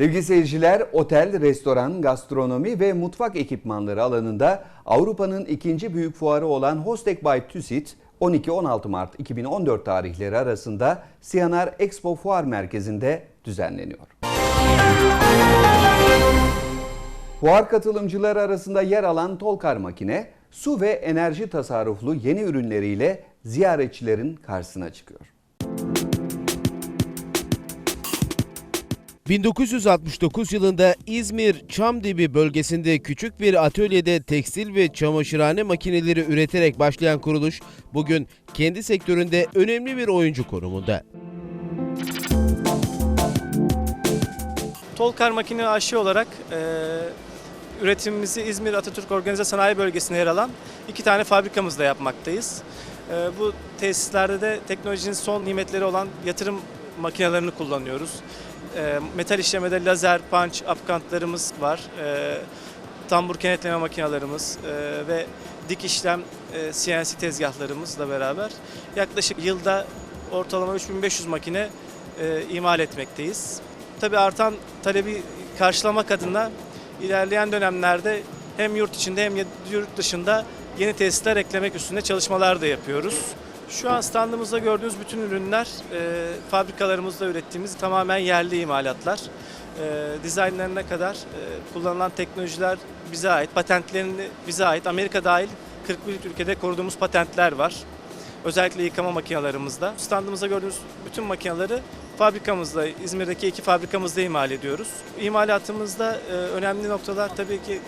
Sevgili seyirciler, otel, restoran, gastronomi ve mutfak ekipmanları alanında Avrupa'nın ikinci büyük fuarı olan Hostek by TÜSİT 12-16 Mart 2014 tarihleri arasında Siyanar Expo Fuar Merkezi'nde düzenleniyor. Fuar katılımcıları arasında yer alan Tolkar makine, su ve enerji tasarruflu yeni ürünleriyle ziyaretçilerin karşısına çıkıyor. 1969 yılında İzmir Çamdibi bölgesinde küçük bir atölyede tekstil ve çamaşırhane makineleri üreterek başlayan kuruluş bugün kendi sektöründe önemli bir oyuncu konumunda. Tolkar Makine AŞ olarak e, üretimimizi İzmir Atatürk Organize Sanayi Bölgesi'nde yer alan iki tane fabrikamızda yapmaktayız. E, bu tesislerde de teknolojinin son nimetleri olan yatırım makinelerini kullanıyoruz. E, metal işlemede lazer, punch, apkantlarımız var. E, tambur kenetleme makinelerimiz e, ve dik işlem e, CNC tezgahlarımızla beraber yaklaşık yılda ortalama 3500 makine e, imal etmekteyiz. Tabii artan talebi karşılamak adına ilerleyen dönemlerde hem yurt içinde hem yurt dışında yeni tesisler eklemek üstünde çalışmalar da yapıyoruz. Şu an standımızda gördüğünüz bütün ürünler e, fabrikalarımızda ürettiğimiz tamamen yerli imalatlar. E, dizaynlarına kadar e, kullanılan teknolojiler bize ait, patentlerini bize ait. Amerika dahil 41 ülkede koruduğumuz patentler var. Özellikle yıkama makinalarımızda. Standımızda gördüğünüz bütün makinaları fabrikamızda, İzmir'deki iki fabrikamızda imal ediyoruz. İmalatımızda e, önemli noktalar tabii ki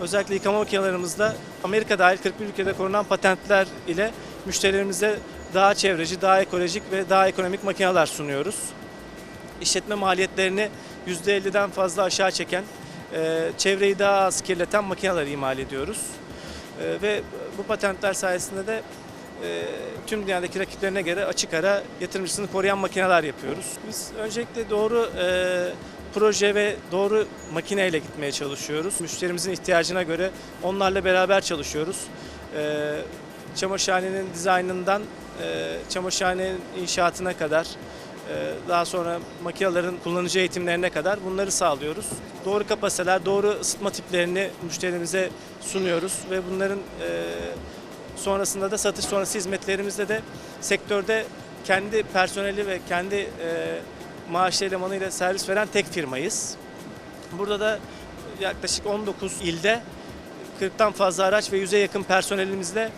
özellikle yıkama makinalarımızda Amerika dahil 41 ülkede korunan patentler ile müşterilerimize daha çevreci, daha ekolojik ve daha ekonomik makineler sunuyoruz. İşletme maliyetlerini %50'den fazla aşağı çeken, e, çevreyi daha az kirleten makineler imal ediyoruz. E, ve bu patentler sayesinde de e, tüm dünyadaki rakiplerine göre açık ara yatırımcısını koruyan makineler yapıyoruz. Biz öncelikle doğru proje ve doğru makineyle gitmeye çalışıyoruz. Müşterimizin ihtiyacına göre onlarla beraber çalışıyoruz. Çamaşırhanenin dizaynından e, çamaşırhanenin inşaatına kadar e, daha sonra makinelerin kullanıcı eğitimlerine kadar bunları sağlıyoruz. Doğru kapasiteler, doğru ısıtma tiplerini müşterimize sunuyoruz ve bunların e, sonrasında da satış sonrası hizmetlerimizde de sektörde kendi personeli ve kendi maaşlı elemanıyla servis veren tek firmayız. Burada da yaklaşık 19 ilde 40'tan fazla araç ve 100'e yakın personelimizle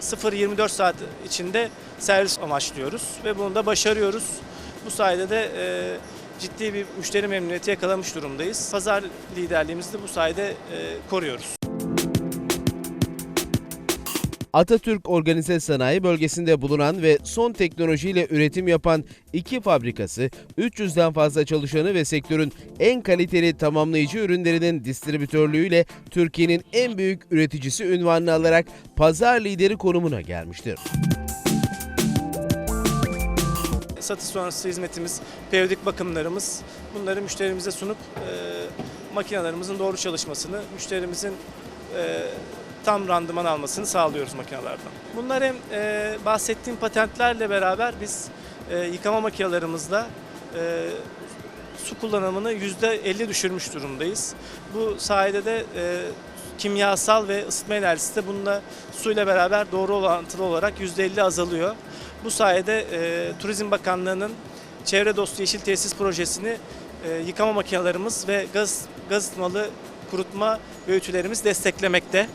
0-24 saat içinde servis amaçlıyoruz ve bunu da başarıyoruz. Bu sayede de e, ciddi bir müşteri memnuniyeti yakalamış durumdayız. Pazar liderliğimizi de bu sayede e, koruyoruz. Atatürk Organize Sanayi Bölgesi'nde bulunan ve son teknolojiyle üretim yapan iki fabrikası, 300'den fazla çalışanı ve sektörün en kaliteli tamamlayıcı ürünlerinin distribütörlüğüyle Türkiye'nin en büyük üreticisi ünvanını alarak pazar lideri konumuna gelmiştir. Satış sonrası hizmetimiz, periyodik bakımlarımız bunları müşterimize sunup e, makinelerimizin doğru çalışmasını, müşterimizin e, tam randıman almasını sağlıyoruz makinelerden. Bunlar hem e, bahsettiğim patentlerle beraber biz e, yıkama makinalarımızda e, su kullanımını %50 düşürmüş durumdayız. Bu sayede de e, kimyasal ve ısıtma enerjisi de bununla suyla beraber doğru orantılı olarak %50 azalıyor. Bu sayede e, Turizm Bakanlığı'nın çevre dostu yeşil tesis projesini e, yıkama makinelerimiz ve gaz gaz ısıtmalı kurutma ve ütülerimiz desteklemekte.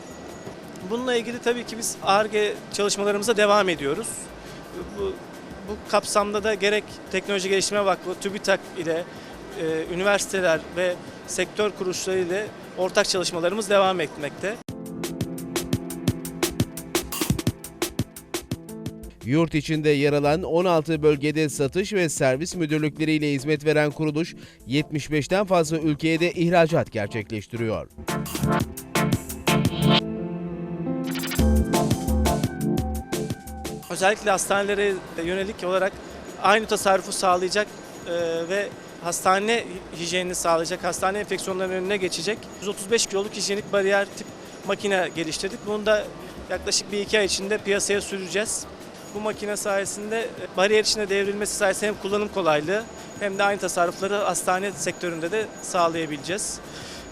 Bununla ilgili tabii ki biz ARGE çalışmalarımıza devam ediyoruz. Bu, bu kapsamda da gerek Teknoloji Geliştirme Vakfı, TÜBİTAK ile e, üniversiteler ve sektör kuruluşları ile ortak çalışmalarımız devam etmekte. Yurt içinde yer alan 16 bölgede satış ve servis müdürlükleriyle hizmet veren kuruluş 75'ten fazla ülkeye de ihracat gerçekleştiriyor. Özellikle hastanelere yönelik olarak aynı tasarrufu sağlayacak e, ve hastane hijyenini sağlayacak, hastane enfeksiyonlarının önüne geçecek 135 kiloluk hijyenik bariyer tip makine geliştirdik. Bunu da yaklaşık bir iki ay içinde piyasaya süreceğiz. Bu makine sayesinde e, bariyer içine devrilmesi sayesinde hem kullanım kolaylığı hem de aynı tasarrufları hastane sektöründe de sağlayabileceğiz.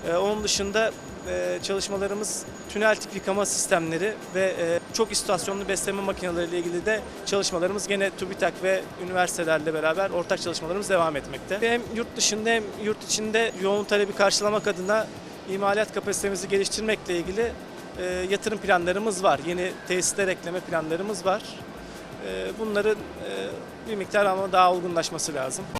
Ee, Onun dışında e, çalışmalarımız tünel tip yıkama sistemleri ve e, çok istasyonlu besleme makineleri ile ilgili de çalışmalarımız gene TÜBİTAK ve üniversitelerle beraber ortak çalışmalarımız devam etmekte. Hem yurt dışında hem yurt içinde yoğun talebi karşılamak adına imalat kapasitemizi geliştirmekle ilgili e, yatırım planlarımız var. Yeni tesisler ekleme planlarımız var. E, Bunların bir miktar ama daha olgunlaşması lazım.